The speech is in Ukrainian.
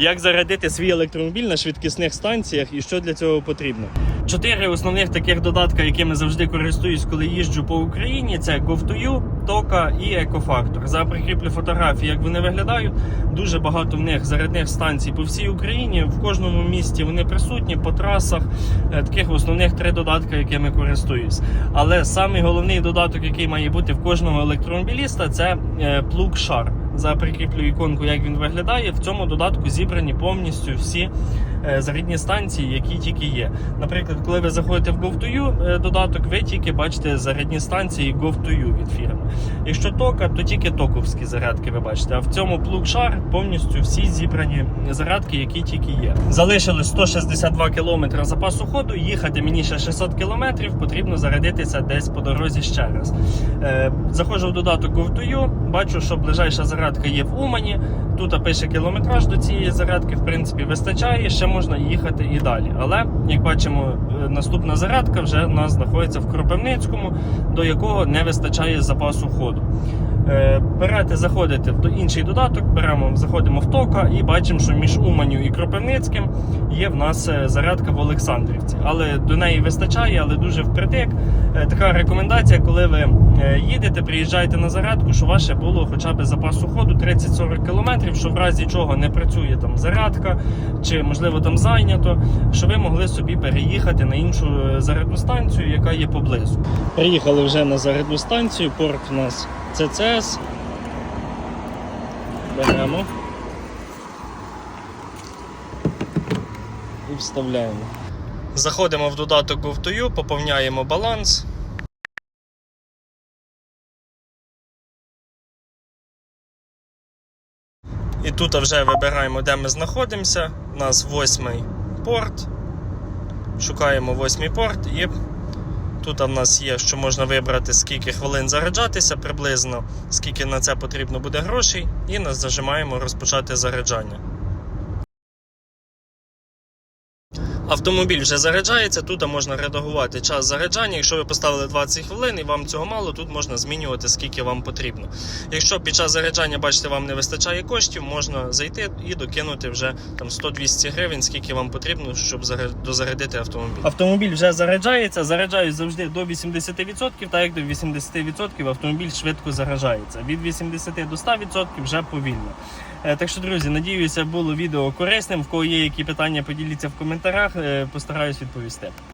Як зарядити свій електромобіль на швидкісних станціях і що для цього потрібно? Чотири основних таких додатка, якими завжди користуюсь, коли їжджу по Україні, це GoVToU, Тока і Екофактор. За прикріплю фотографії, як вони виглядають. Дуже багато в них зарядних станцій по всій Україні. В кожному місті вони присутні по трасах. Е, Таких основних три додатка, якими користуюсь. Але самий головний додаток, який має бути в кожного електромобіліста, це е. За прикріплю іконку, як він виглядає. В цьому додатку зібрані повністю всі е, зарядні станції, які тільки є. Наприклад, коли ви заходите в GoVToU е, додаток, ви тільки бачите зарядні станції GoVToU від фірми. Якщо тока, то тільки токовські зарядки ви бачите. А в цьому плуг шар повністю всі зібрані зарядки, які тільки є. Залишилось 162 км запасу ходу. Їхати мені ще 600 км, потрібно зарядитися десь по дорозі ще раз. Е, заходжу в додаток GoVToU, бачу, що ближайша зарядка є в Умані. Тут пише кілометраж до цієї зарядки, в принципі, вистачає, ще можна їхати і далі. Але, як бачимо, е, наступна зарядка вже в нас знаходиться в Кропивницькому, до якого не вистачає запасу ходу. Е, Берете, заходите в інший додаток, беремо, заходимо в тока і бачимо, що між Уманю і Кропивницьким є в нас е, зарядка в Олександрівці. Але до неї вистачає, але дуже впритик. Е, Така рекомендація, коли ви їдете, приїжджаєте на зарядку, що ваше було хоча б запасу ходу 30-40 км, що в разі чого не працює там зарядка, чи можливо там зайнято, що ви могли собі переїхати на іншу е, зарядну станцію, яка є поблизу. Приїхали вже на зарядну станцію, порт у нас ЦЦС. Беремо. І вставляємо. Заходимо в додаток GoVToU, поповняємо баланс. І тут вже вибираємо, де ми знаходимося. У нас восьмий порт. Шукаємо восьмий порт і тут в нас є, що можна вибрати, скільки хвилин заряджатися приблизно, скільки на це потрібно буде грошей, і нас зажимаємо розпочати заряджання. Автомобіль вже заряджається, тут можна редагувати час заряджання. Якщо ви поставили 20 хвилин і вам цього мало, тут можна змінювати скільки вам потрібно. Якщо під час заряджання, бачите, вам не вистачає коштів, можна зайти і докинути вже там 100-200 гривень, скільки вам потрібно, щоб дозарядити автомобіль. Автомобіль вже заряджається, заряджають завжди до 80%, так як до 80% автомобіль швидко заряджається. Від 80 до 100% вже повільно. Е, Так що, друзі, надіюся, було відео корисним. В кого є які питання, поділіться в коментарях. Е, Постараюсь відповісти.